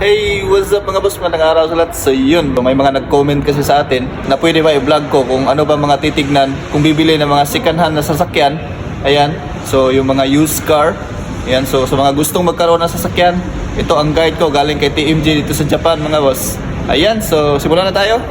Hey, what's up mga boss? Magandang araw sa lahat. So yun, may mga nag-comment kasi sa atin na pwede ba i-vlog ko kung ano ba mga titignan kung bibili ng mga second hand na sasakyan. Ayan, so yung mga used car. Ayan, so sa mga gustong magkaroon ng sasakyan, ito ang guide ko galing kay TMG dito sa Japan mga boss. Ayan, so simulan na tayo.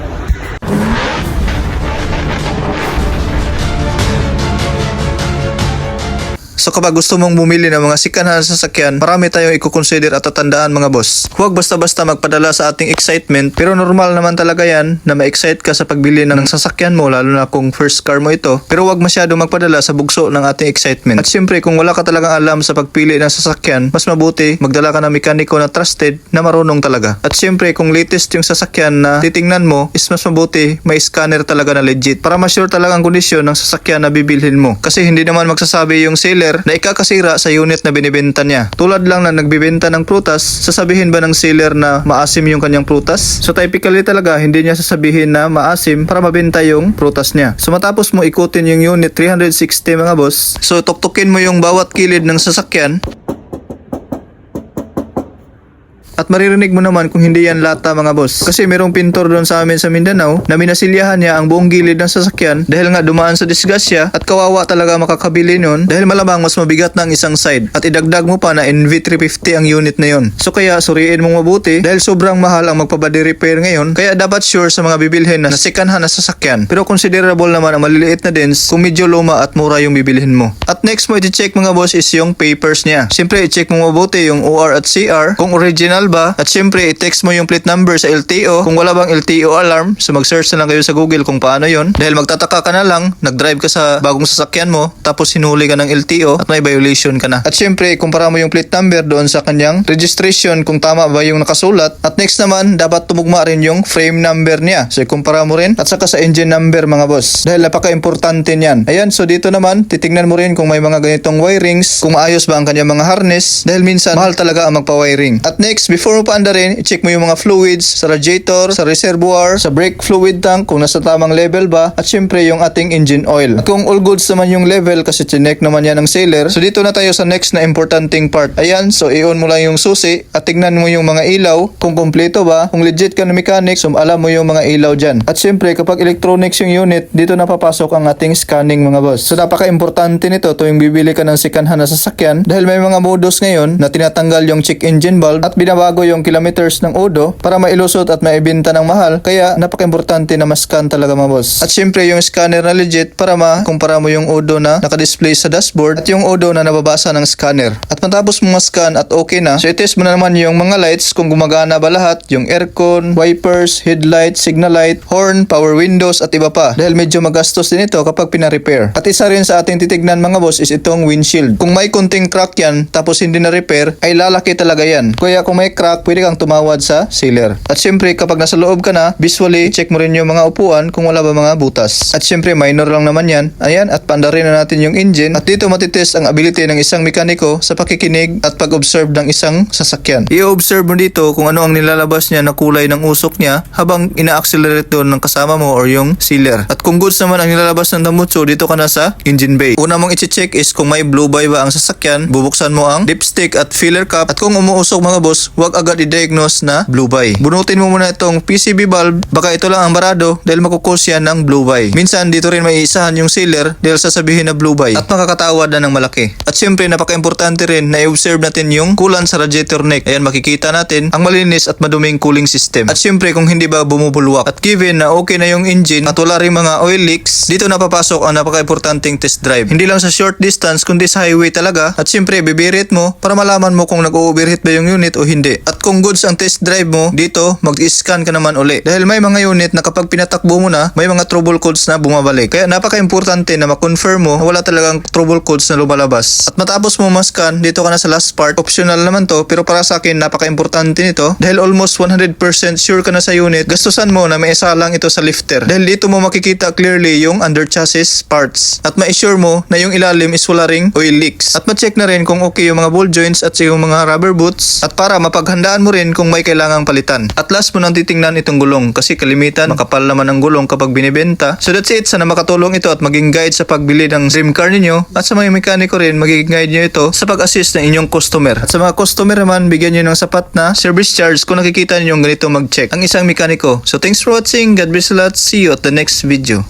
So kapag gusto mong bumili ng mga sikanhan sa sasakyan, marami tayong i-consider at tatandaan mga boss. Huwag basta-basta magpadala sa ating excitement, pero normal naman talaga yan na ma-excite ka sa pagbili ng sasakyan mo, lalo na kung first car mo ito. Pero huwag masyado magpadala sa bugso ng ating excitement. At syempre, kung wala ka talagang alam sa pagpili ng sasakyan, mas mabuti magdala ka ng mekaniko na trusted na marunong talaga. At syempre, kung latest yung sasakyan na titingnan mo, is mas mabuti may scanner talaga na legit para ma-sure talaga ang kondisyon ng sasakyan na bibilhin mo. Kasi hindi naman magsasabi yung seller na ikakasira sa unit na binibenta niya. Tulad lang na nagbibenta ng prutas, sasabihin ba ng seller na maasim yung kanyang prutas? So typically talaga, hindi niya sasabihin na maasim para mabenta yung prutas niya. So matapos mo ikutin yung unit 360 mga boss, so tuktukin mo yung bawat kilid ng sasakyan, at maririnig mo naman kung hindi yan lata mga boss. Kasi merong pintor doon sa amin sa Mindanao na minasilyahan niya ang buong gilid ng sasakyan dahil nga dumaan sa disgrasya at kawawa talaga makakabili nun dahil malamang mas mabigat ang isang side at idagdag mo pa na NV350 ang unit na yon. So kaya suriin mong mabuti dahil sobrang mahal ang magpabody repair ngayon kaya dapat sure sa mga bibilhin na second hand na sasakyan. Pero considerable naman ang maliliit na dins kung medyo luma at mura yung bibilhin mo. At next mo i-check mga boss is yung papers niya. Siyempre i-check mo mabuti yung OR at CR kung original ba? At syempre i-text mo yung plate number sa LTO kung wala bang LTO alarm so mag-search na lang kayo sa Google kung paano yon dahil magtataka ka na lang nag-drive ka sa bagong sasakyan mo tapos hinuli ka ng LTO at may violation ka na. At syempre kumpara mo yung plate number doon sa kanyang registration kung tama ba yung nakasulat. At next naman dapat tumugma rin yung frame number niya. So kumpara mo rin at saka sa engine number mga boss. Dahil napaka-importante niyan. Ayan so dito naman titingnan mo rin kung may mga ganitong wirings kung maayos ba ang kanyang mga harness. Dahil minsan mahal talaga ang magpa-wiring. At next before mo pa andarin i-check mo yung mga fluids sa radiator sa reservoir sa brake fluid tank kung nasa tamang level ba at syempre yung ating engine oil. At kung all goods naman yung level kasi chinek naman yan ng sailor so dito na tayo sa next na importanteng part. Ayan so i-on mo lang yung susi at tingnan mo yung mga ilaw kung kompleto ba. Kung legit ka na mechanic so alam mo yung mga ilaw dyan. At syempre kapag electronics yung unit dito na papasok ang ating scanning mga boss. So napaka-importante nito tuwing bibili ka ng second hand na sasakyan dahil may mga modus ngayon na tinatanggal yung check engine bulb at binabago yung kilometers ng odo para mailusot at maibenta ng mahal kaya napaka-importante na ma-scan talaga mga boss. At syempre yung scanner na legit para makumpara mo yung odo na nakadisplay sa dashboard at yung odo na nababasa ng scanner. At matapos mo ma-scan at okay na so itest mo na naman yung mga lights kung gumagana ba lahat yung aircon, wipers, headlight, signal light, horn, power windows at iba pa. Dahil medyo magastos din ito kapag pina-repair. At isa rin sa ating titignan mga boss is itong windshield. Kung may kunting crack yan tapos hindi na repair ay lalaki talaga yan. Kaya kung may crack pwede kang tumawad sa sealer. At syempre kapag nasa loob ka na visually check mo rin yung mga upuan kung wala ba mga butas. At syempre minor lang naman yan. Ayan at pandarin na natin yung engine. At dito matitest ang ability ng isang mekaniko sa pakikinig at pag-observe ng isang sasakyan. I-observe mo dito kung ano ang nilalabas niya na kulay ng usok niya habang ina-accelerate doon ng kasama mo or yung sealer. At kung goods naman ang nilalabas ng damutso dito ka na sa engine bay. Una mong i-check is kung may blue by ba ang sasakyan bubuksan mo ang dipstick at filler cap. At kung umuusok mga boss huwag agad i-diagnose na blue by bunutin mo muna itong PCB bulb. Baka ito lang ang barado dahil makukos yan ng blue by minsan dito rin may isahan yung sealer dahil sasabihin na blue by at makakatawad na ng malaki. At syempre napaka-importante rin na i-observe natin yung coolant sa radiator neck. Ayan makikita natin ang malinis at maduming cooling system. At syempre kung hindi ba bumubulwak at given na okay na yung engine at wala rin mga oil leaks dito na papasok ang napaka-importanting test drive. Hindi lang sa short distance kundi sa highway talaga. At syempre bibirit mo para malaman mo kung nag-overheat ba yung unit o hindi at kung goods ang test drive mo dito mag-scan ka naman uli. Dahil may mga unit na kapag pinatakbo mo na may mga trouble codes na bumabalik. Kaya napaka-importante na ma-confirm mo na wala talagang trouble codes na lumalabas. At matapos mo ma-scan dito ka na sa last part. Optional naman to pero para sa akin napaka-importante nito. Dahil almost 100% sure ka na sa unit gastusan mo na may isa lang ito sa lifter. Dahil dito mo makikita clearly yung under chassis parts. At ma-assure mo na yung ilalim is wala ring oil leaks. At ma-check na rin kung okay yung mga ball joints at yung mga rubber boots. At para mapaghandaan mo rin kung may kailangang palitan. At last mo nang titingnan itong gulong kasi kalimitan makapal naman ang gulong kapag binibenta. So that's it. Sana makatulong ito at maging guide sa pagbili ng dream car ninyo. At sa mga mekaniko rin, magiging guide nyo ito sa pag-assist ng inyong customer. At sa mga customer naman, bigyan nyo ng sapat na service charge kung nakikita nyo ganito mag-check ang isang mekaniko. So thanks for watching. God bless a lot. See you at the next video.